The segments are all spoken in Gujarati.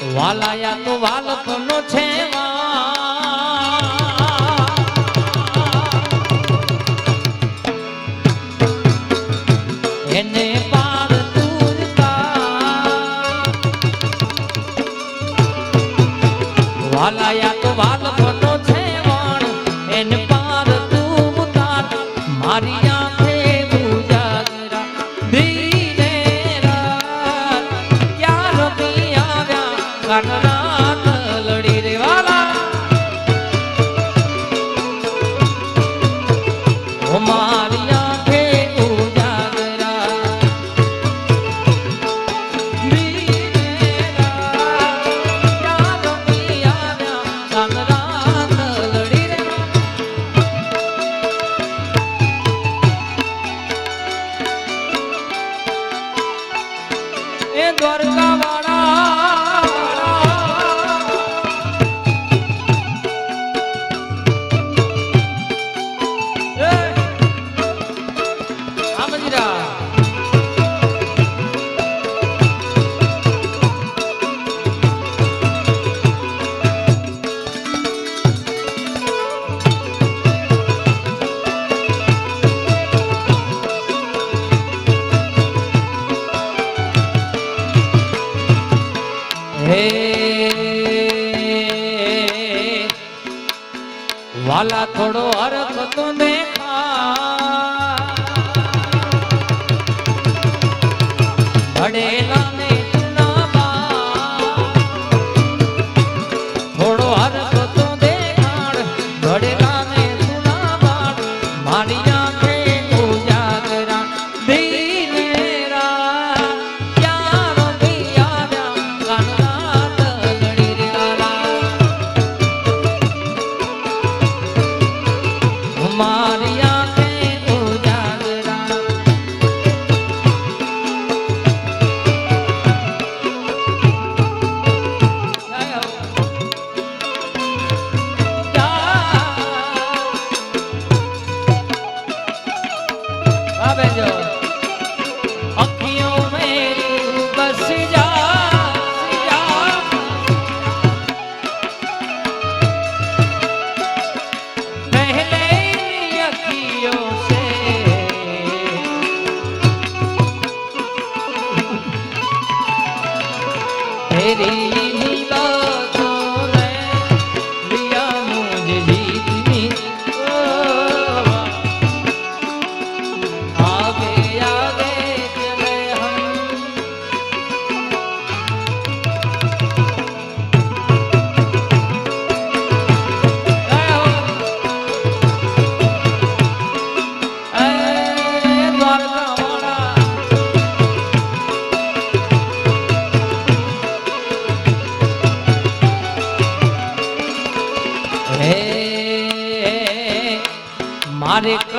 વાલાયા તો વાલપનો છે એને પાર વાલાયા ભડેલા ને થોડો અર્થ તો દેખાડ ભડેલા ને ચુનાવા મારી આંખે ઉજાગરા ધીરે રાત ક્યાં રમી આવ્યા, કાનરાત લડી રે લાલા મારી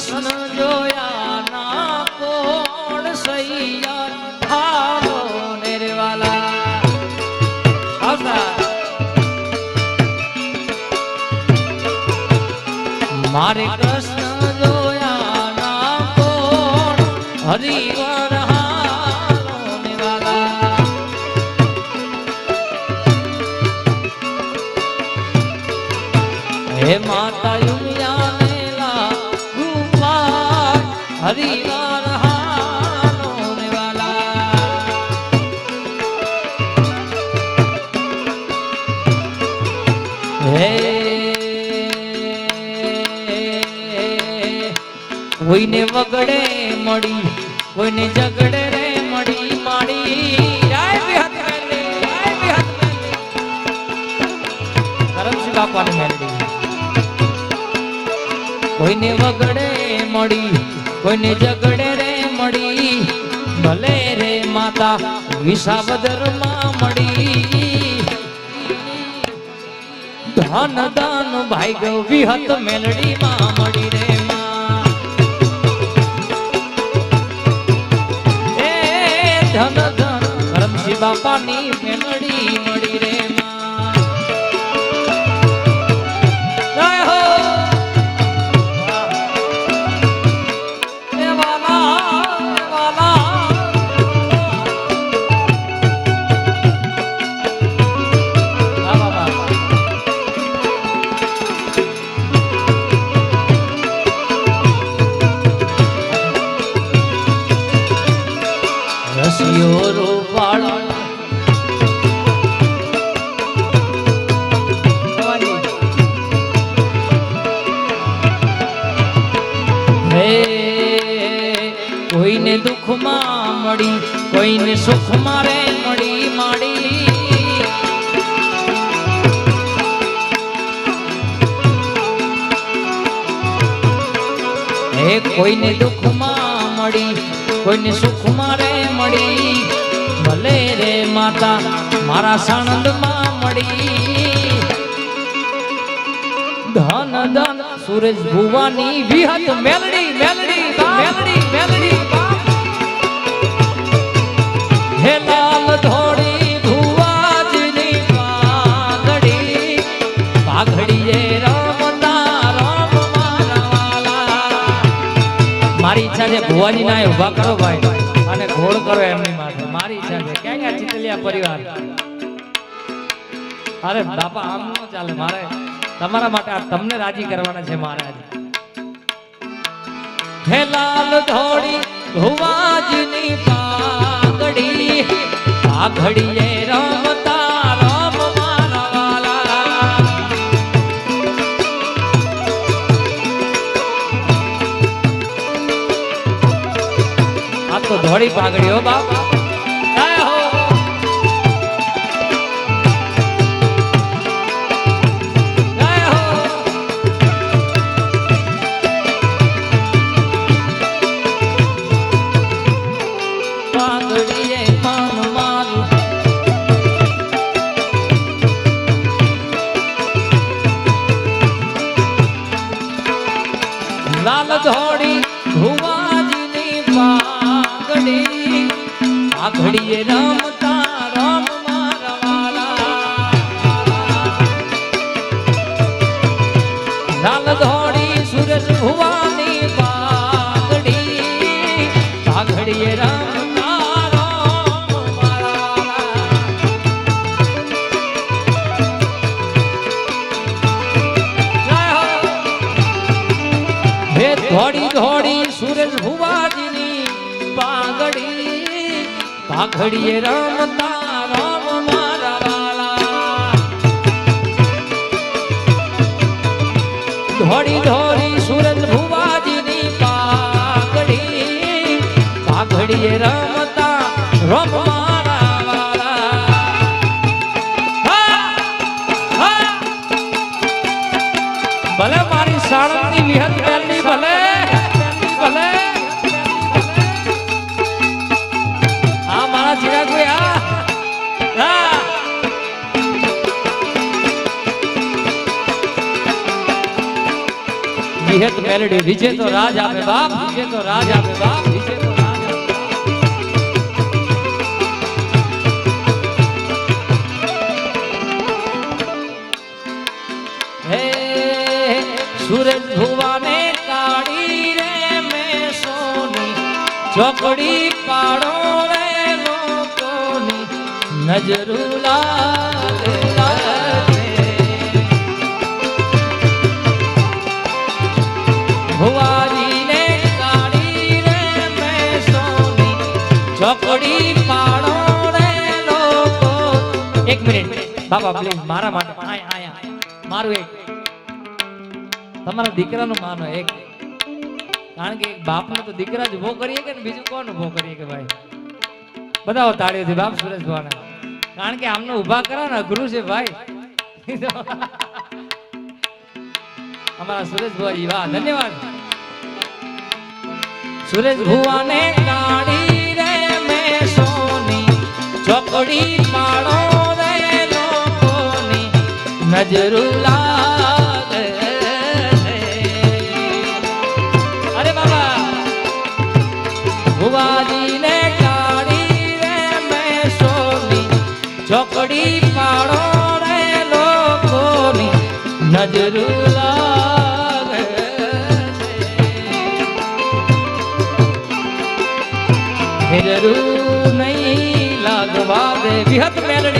કૃષ્ણ જોયા, ના કોણ સૈયા ભાવો નિર્વાલા? મારે કૃષ્ણ જોયા, ના કોણ હરિવર હે માતા યુમિયા કોઈને વગડે મળી કોઈને ઝગડે રે મળી માડી કરમસિંહ બાપાની મેલડી કોઈને વગડે મળી કોઈને ઝગડે રે મળી, ભલે રે માતા વિસાવદરમાં મળી. ધન ધન ભાઈ ગયો વિહત મેલડી માં મળી રે ધન ધન કરમસિંહ બાપાની મેલડી ગયો રૂપાળો કોઈને દુઃખમાં મળી મળી હે કોઈને દુઃખમાં મળી કોઈને સુખમાં રે માતા મારા સાણંદમાં મળી. ધન ધન, સુરેશ ભુવાની વિહત મેલડી મેલડી મેલડી મેલડી. હે લાલ ધોળી મારી ઈચ્છા છે ભુવાજી ના ઊભા કરો ભાઈ, અને ઘોડ કરો એમની છે ક્યાં પરિવાર. અરે બાપા, આમ ન ચાલે. મારે તમારા માટે આ તમને રાજી કરવાના છે મારે આજે હે લાલ ધોળી, ભુવાજીની પાઘડી, પાઘડીએ રમતા રમ મારા આ તો ધોળી પાઘડી હો બાપ. પાઘડીએ રમતા રમ લાલ ધોળી સુરેશ ભુવાની પાઘડી પાઘડીએ રમતા રમ હે. સુરજ પાઘડી પાઘડીએ રમતા રમ મારા વાલા ધોડી ધોડી સુરેશ ભુવાજીની પાઘડી, પાઘડીએ રમતા રમ મારા વાલા! ભલે વિહત મેલડી વિજે તો રાજ આપે બાપ વિજે તો રાજ આપે બાપ વિજે તો સુરજ ભુવાને કાઢી રે મે સોની ચોકડી પાડો રે લોકોની નજરું બાબા, પ્લીઝ, મારા માટે. આય, આયા. મારું એક. તમારા દીકરાનું માનો એક. કારણ કે બાપને તો દીકરા જ ઊભો કરીએ કે બીજું કોણ ઊભો કરીએ કે ભાઈ? બધાઓ તાળીઓથી, બાપ સુરેશ ભવાના. કારણ કે આમને ઊભા કરો ને, અઘરું છે ભાઈ. અમારા સુરેશ ભુવાજી વાહ, ધન્યવાદ. સુરેશ ભુવાને કાઢી રે મેં સોની. ચોકડી પાડો. નજરું લાગે અરે બાબા ભુવાજીને કાઢી રે મેં સોની ચોકડી પાડો રે લોકોની નજરું લાગે ફેરું નહીં લાગવા દે વિહત મેલડી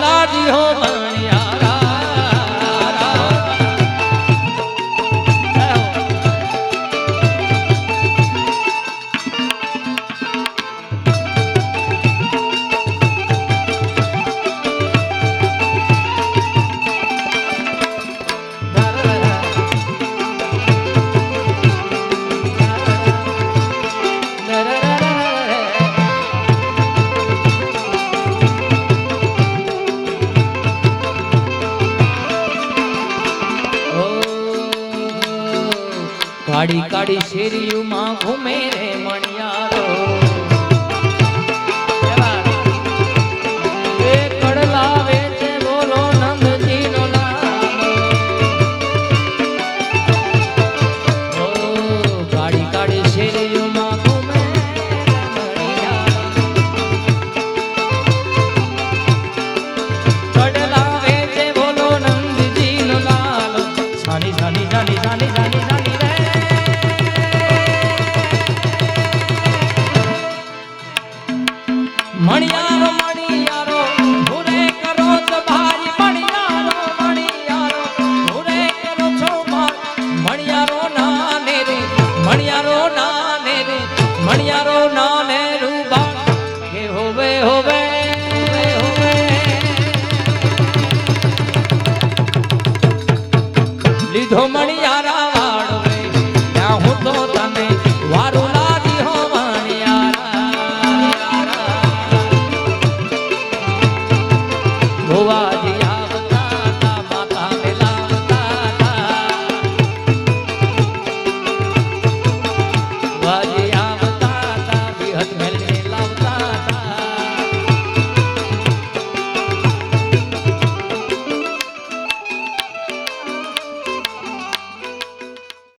લાદી હો બનિયા કાળી કાળી શેરીઓમાં ઘૂમે રે.